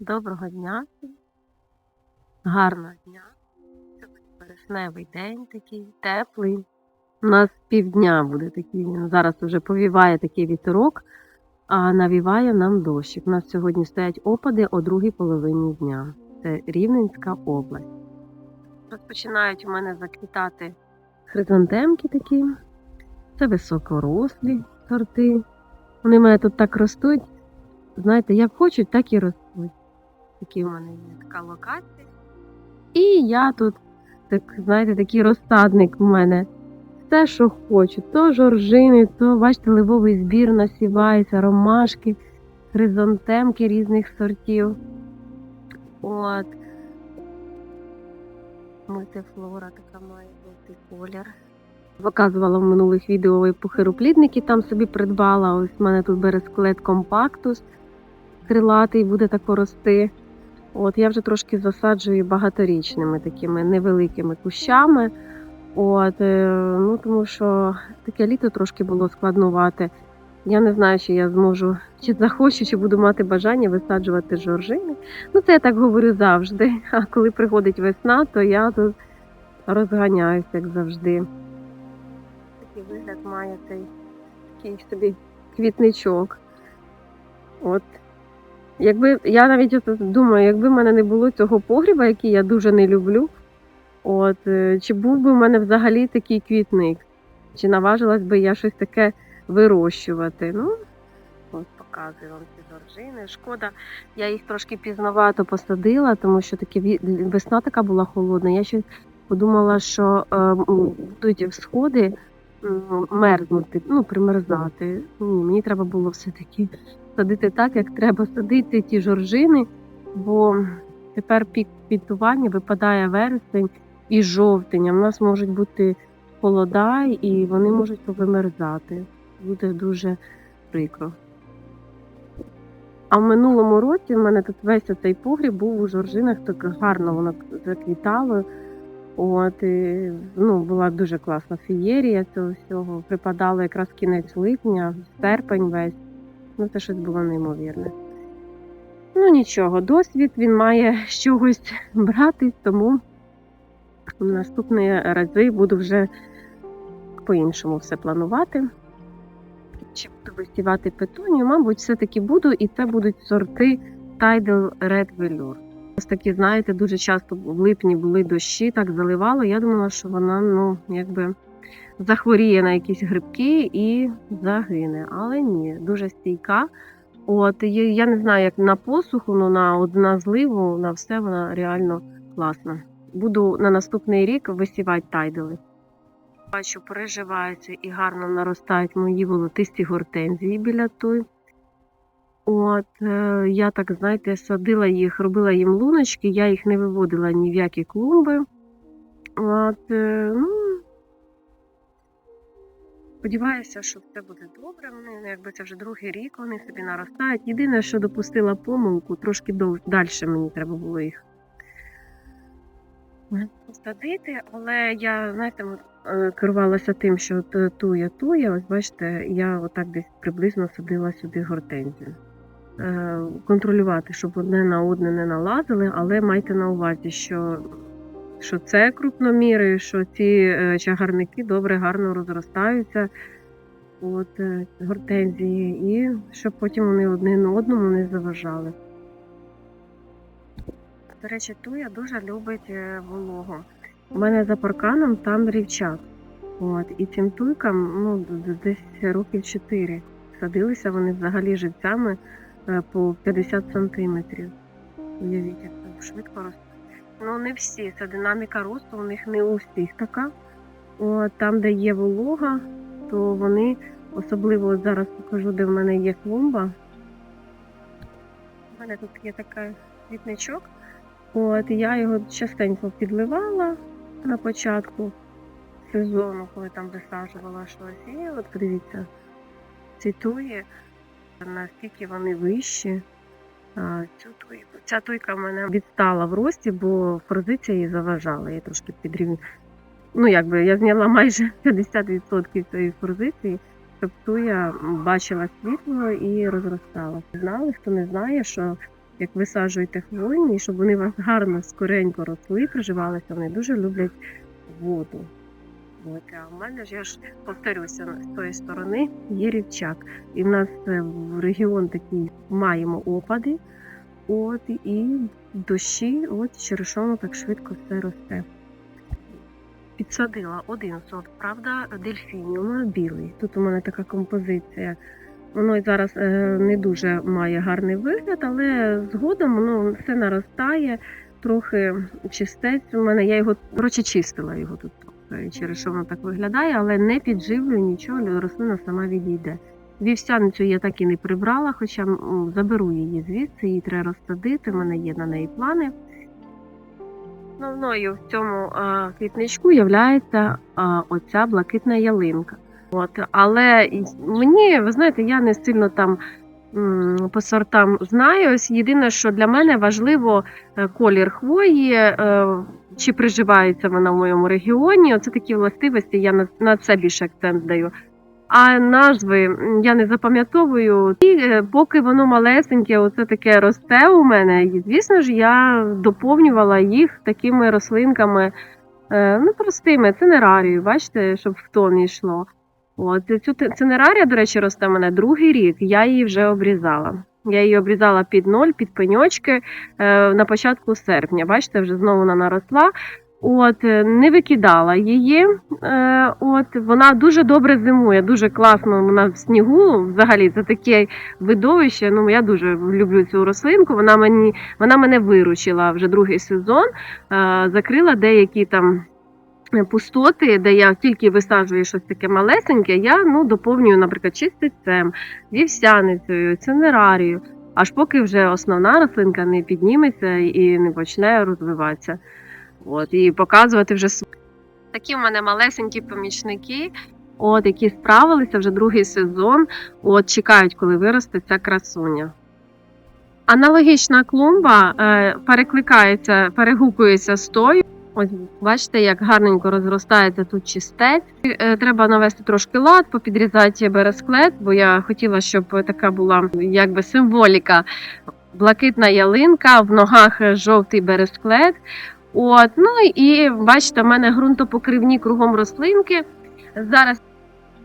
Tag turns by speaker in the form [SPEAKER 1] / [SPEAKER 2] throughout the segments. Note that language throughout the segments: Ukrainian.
[SPEAKER 1] Доброго дня. Гарного дня. Сьогодні вересневий день такий теплий. У нас півдня буде такий. Зараз вже повіває такий вітерок, а навіває нам дощик. У нас сьогодні стоять опади о другій половині дня. Це Рівненська область. Розпочинають у мене заквітати хризантемки такі. Це високорослі сорти. Вони в мене тут так ростуть. Знаєте, як хочуть, так і ростуть. Такі в мене є така локація. І я тут, так, знаєте, такий розсадник у мене. Все, що хочу. То жоржини, то, бачите, ливовий збір насівається, ромашки, хризантемки різних сортів. От. Мультифлора така має жовтий колір. Показувала в минулих відео похироплідники там собі придбала. Ось в мене тут бересклет компактус крилатий, буде тако рости. От я вже трошки засаджую багаторічними такими невеликими кущами. От, е, ну тому що таке літо трошки було складнувати. Я не знаю, чи я зможу, чи захочу, чи буду мати бажання висаджувати жоржини. Ну, це я так говорю завжди. А коли приходить весна, то я тут розганяюся, як завжди. Такий вигляд має цей такий собі квітничок. От. Якби я навіть от думаю, якби в мене не було цього погріба, який я дуже не люблю, от е, чи був би в мене взагалі такий квітник? Чи наважилась би я щось таке вирощувати? Ну, от показую вам ці жоржини. Шкода, я їх трошки пізновато посадила, тому що таке весна така була холодна. Я ще подумала, що е, будуть всходи мерзнути, ну, примерзати. Ні, мені треба було все-таки садити так, як треба садити ті жоржини, бо тепер пік квітування випадає вересень і жовтень. а В нас можуть бути холода, і вони можуть повимерзати. Буде дуже прикро. А в минулому році в мене тут весь цей погріб був у жоржинах, так гарно воно заквітало. От, і, ну, була дуже класна фієрія цього всього. Припадало якраз кінець липня, серпень весь. Ну, це щось було неймовірне. Ну нічого, досвід він має з чогось брати, тому в наступні рази буду вже по-іншому все планувати. Чи буду висівати петунію, мабуть, все-таки буду, і це будуть сорти Tidal Red Velour. Ось такі, знаєте, дуже часто в липні були дощі, так заливало. Я думала, що вона ну, якби захворіє на якісь грибки і загине. Але ні, дуже стійка. От я не знаю, як на посуху, але на, от на зливу, на все вона реально класна. Буду на наступний рік висівати тайдели. Бачу, переживаються і гарно наростають мої волотисті гортензії біля той. От, е, я так, знаєте, садила їх, робила їм луночки, я їх не виводила ні в які клумби. От, е, ну, сподіваюся, що все буде добре. Вони, якби це вже другий рік, вони собі наростають. Єдине, що допустила помилку, трошки дов... далі мені треба було їх посадити, але я, знаєте, е, керувалася тим, що туя туя, ось бачите, я отак десь приблизно садила сюди гортензію. Е, Контролювати, щоб одне на одне не налазили, але майте на увазі, що, що це крупноміри, що ці е, чагарники добре, гарно розростаються. От е, гортензії, і щоб потім вони одне на одному не заважали. До речі, туя дуже любить е, вологу. У мене за парканом там рівчак. От, і цим туйкам ну, десь років 4. Садилися вони взагалі живцями по 50 сантиметрів. Уявіть, як швидко ростуть. Ну, не всі. Це динаміка росту, у них не у всіх така. От, там, де є волога, то вони, особливо зараз покажу, де в мене є клумба. У мене тут є такий квітничок. От, я його частенько підливала на початку сезону, коли там висаджувала щось. І от подивіться, ці туї, наскільки вони вищі. Цю туйку. Ця туйка в мене відстала в рості, бо форзиція її заважала. Я трошки підрівню. Ну, якби я зняла майже 50% цієї форзиції, щоб туя бачила світло і розростала. Знали, хто не знає, що як висаджуєте хвойні, щоб вони вас гарно скоренько росли, приживалися, вони дуже люблять воду. От, а в мене ж я ж повторюся з тої сторони є рівчак. І в нас е, в регіон такий маємо опади, от і дощі, от через що воно так швидко все росте. Підсадила один сорт, правда, дельфініума білий. Тут у мене така композиція. Воно й зараз е, не дуже має гарний вигляд, але згодом воно все наростає, трохи чистець. У мене я його коротше чистила його тут, через що воно так виглядає, але не підживлюю нічого, рослина сама відійде. Вівсяницю я так і не прибрала, хоча заберу її звідси, її треба розсадити. У мене є на неї плани. Основною в цьому а, квітничку є оця блакитна ялинка. От, але мені, ви знаєте, я не сильно там м, по сортам знаю. Ось Єдине, що для мене важливо е, колір хвої, е, чи приживається вона в моєму регіоні. Оце такі властивості, я на, на це більше акцент даю. А назви я не запам'ятовую. І е, поки воно малесеньке, оце таке росте у мене. І, звісно ж, я доповнювала їх такими рослинками, е, ну простими, цинерарією, бачите, щоб в тон йшло. От цю цинерарія, до речі, росте в мене другий рік. Я її вже обрізала. Я її обрізала під ноль, під пеньочки е, на початку серпня. Бачите, вже знову вона наросла. От е, не викидала її. Е, от вона дуже добре зимує, дуже класно. Вона в снігу. Взагалі це таке видовище. Ну я дуже люблю цю рослинку. Вона мені вона мене виручила вже другий сезон. Закрила деякі там пустоти, де я тільки висаджую щось таке малесеньке, я ну, доповнюю, наприклад, чистицем, вівсяницею, цинерарією, аж поки вже основна рослинка не підніметься і не почне розвиватися. От, і показувати вже такі в мене малесенькі помічники, от, які справилися вже другий сезон, от, чекають, коли виросте ця красуня. Аналогічна клумба е, перекликається, перегукується з тою. Ось бачите, як гарненько розростається тут чистець. Е, Треба навести трошки лад, попідрізати бересклет, бо я хотіла, щоб така була якби символіка. Блакитна ялинка, в ногах жовтий бересклет. От, ну і бачите, в мене ґрунтопокривні кругом рослинки. Зараз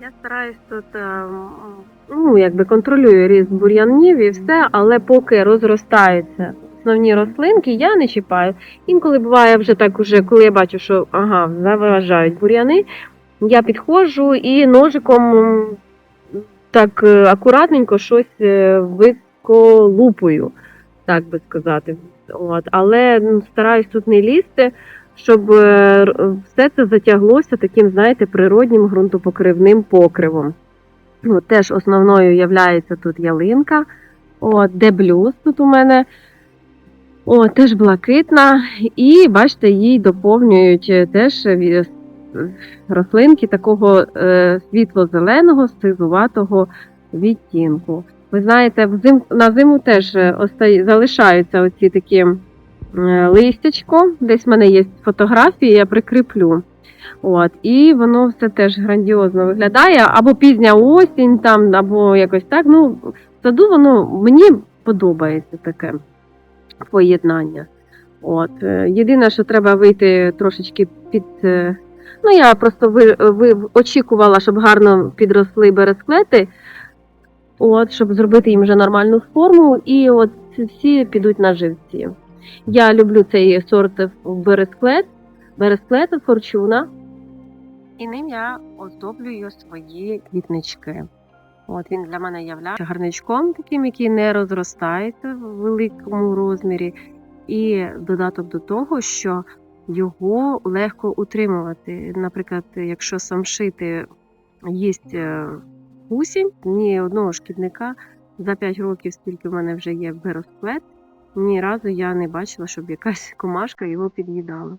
[SPEAKER 1] я стараюсь тут е, ну, якби контролюю ріст бур'янів і все, але поки розростаються основні рослинки, я не чіпаю. Інколи буває вже так, уже, коли я бачу, що ага, заважають бур'яни, я підходжу і ножиком так е, акуратненько щось е, виколупую, так би сказати. От. Але м, стараюсь тут не лізти, щоб е, все це затяглося таким, знаєте, природнім ґрунтопокривним покривом. От, теж основною є тут ялинка. От, де блюз тут у мене. О, теж блакитна. І бачите, їй доповнюють е, теж рослинки такого е, світло-зеленого, сизуватого відтінку. Ви знаєте, на зиму теж е, залишаються оці такі е, листячко. Десь в мене є фотографії, я прикріплю. От, і воно все теж грандіозно виглядає, або пізня осінь, там, або якось так. Ну, в саду воно мені подобається таке поєднання. От. е, Єдине, що треба вийти трошечки під. е, Ну, я просто ви, ви очікувала, щоб гарно підросли бересклети, от, щоб зробити їм вже нормальну форму, і от всі підуть на живці. Я люблю цей сорт бересклет, бересклета форчуна. І ним я оздоблюю свої квітнички. От він для мене являється гарничком, таким, який не розростається в великому розмірі, і додаток до того, що його легко утримувати. Наприклад, якщо самшити їсть е, гусінь, ні одного шкідника за 5 років, скільки в мене вже є бересклет, ні разу я не бачила, щоб якась комашка його під'їдала.